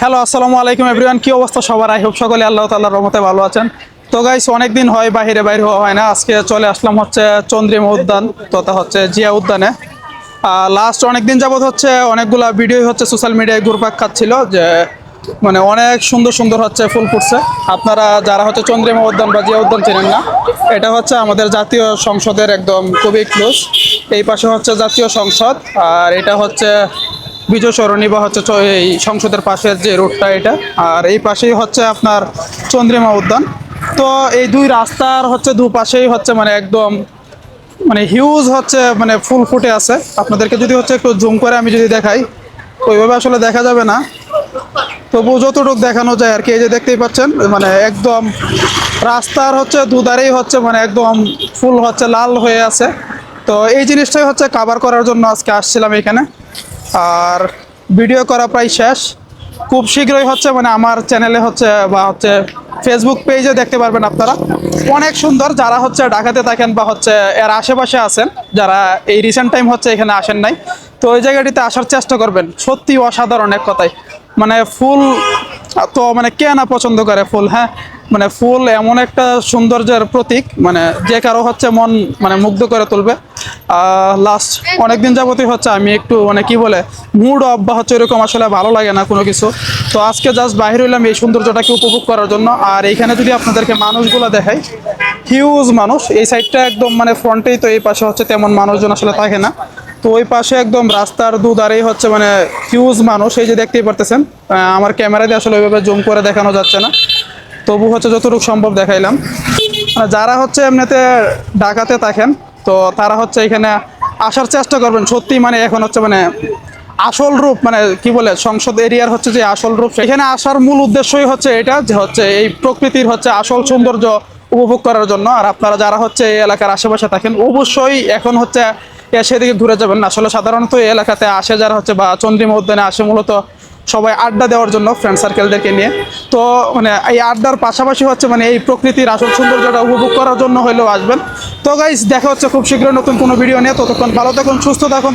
Hello আসসালামু আলাইকুম everyone কি অবস্থা সবার? আই হোপ সকলে আল্লাহ তাআলার রহমতে ভালো আছেন। তো গাইস অনেকদিন হয় বাইরে বাইরে হওয়া হয় না। আজকে চলে আসলাম হচ্ছে চন্দ্রিমা উদ্যান, তথা হচ্ছে জিয়া উদ্যানে। লাস্ট অনেকদিন যাবত হচ্ছে অনেকগুলা ভিডিও হচ্ছে সোশ্যাল মিডিয়ায় ঘুরপাক খাচ্ছিল, যে মানে অনেক সুন্দর সুন্দর হচ্ছে ফুল ফুটছে। আপনারা যারা হচ্ছে চন্দ্রিমা উদ্যান বা জিয়া উদ্যান চেনেন না, এটা হচ্ছে আমাদের জাতীয় সংসদের একদম খুবই ক্লোজ এই পাশে হচ্ছে জাতীয় সংসদ, আর এটা হচ্ছে বিজয় সরণি বা হচ্ছে এই সংসদের পাশের যে রোডটা এটা। আর এই পাশেই হচ্ছে আপনার চন্দ্রিমা উদ্যান। তো এই দুই রাস্তার হচ্ছে দুপাশেই হচ্ছে মানে একদম মানে হিউজ হচ্ছে মানে ফুল ফুটে আছে। আপনাদেরকে যদি হচ্ছে একটু জুম করে আমি যদি দেখাই, ওইভাবে আসলে দেখা যাবে না। তবু যতটুকু দেখানো যায় আর কি, এই যে দেখতেই পাচ্ছেন মানে একদম রাস্তার হচ্ছে দুধারেই হচ্ছে মানে একদম ফুল হচ্ছে লাল হয়ে আছে। তো এই জিনিসটাই হচ্ছে কাভার করার জন্য আজকে আসছিলাম এখানে। আর ভিডিও করা প্রায় শেষ। খুব শীঘ্রই হচ্ছে মানে আমার চ্যানেলে হচ্ছে বা হচ্ছে ফেসবুক পেজে দেখতে পারবেন আপনারা। অনেক সুন্দর যারা হচ্ছে ঢাকাতে থাকেন বা হচ্ছে এর আশেপাশে আছেন, যারা এই রিসেন্ট টাইম হচ্ছে এখানে আসেন নাই, তো ওই জায়গাটিতে আসার চেষ্টা করবেন। সত্যি অসাধারণ এক কথায়। মানে ফুল তো মানে কে না পছন্দ করে ফুল হ্যাঁ? মানে ফুল এমন একটা সৌন্দর্যের প্রতীক মানে যে কারও হচ্ছে মন মানে মুগ্ধ করে তুলবে। লাস্ট অনেকদিন যাবতই হচ্ছে, আমি একটু মানে কি বলে মুড অফ বা হচ্ছে এরকম আসলে ভালো লাগে না কোনো কিছু। তো আজকে জাস্ট বাইরে হইলাম এই সৌন্দর্যটাকে উপভোগ করার জন্য। আর এইখানে যদি আপনাদেরকে মানুষগুলো দেখাই হিউজ মানুষ, এই সাইডটা একদম মানে ফ্রন্টেই তো এই পাশে হচ্ছে তেমন মানুষজন আসলে থাকে না। তো ওই পাশে একদম রাস্তার দুধারেই হচ্ছে মানে হিউজ মানুষ, এই যে দেখতেই পারতেছেন আমার ক্যামেরা দিয়ে আসলে ওইভাবে জুম করে দেখানো যাচ্ছে না। তবু হচ্ছে যতটুকু সম্ভব দেখাইলাম। মানে যারা হচ্ছে এমনিতে ঢাকাতে থাকেন, তো তারা হচ্ছে এখানে আসার চেষ্টা করবেন। সত্যি মানে এখন হচ্ছে মানে আসল রূপ মানে কি বলে, সংসদ এরিয়ার হচ্ছে যে আসল রূপ এখানে আসার মূল উদ্দেশ্যই হচ্ছে এটা যে হচ্ছে এই প্রকৃতির হচ্ছে আসল সৌন্দর্য উপভোগ করার জন্য। আর আপনারা যারা হচ্ছে এই এলাকার আশেপাশে থাকেন, অবশ্যই এখন হচ্ছে সেদিকে ঘুরে যাবেন। আসলে সাধারণত এই এলাকাতে আসে যারা হচ্ছে বা চন্দ্রিমা উদ্যানে আসে, মূলত সবাই আড্ডা দেওয়ার জন্য ফ্রেন্ড সার্কেলদেরকে নিয়ে। তো মানে এই আড্ডার পাশাপাশি হচ্ছে মানে এই প্রকৃতির আসল সৌন্দর্যটা উপভোগ করার জন্য হলেও আসবেন। তো গাইজ দেখা হচ্ছে খুব শীঘ্র নতুন কোনো ভিডিও নিয়ে। ততক্ষণ ভালো থাকুন, সুস্থ থাকুন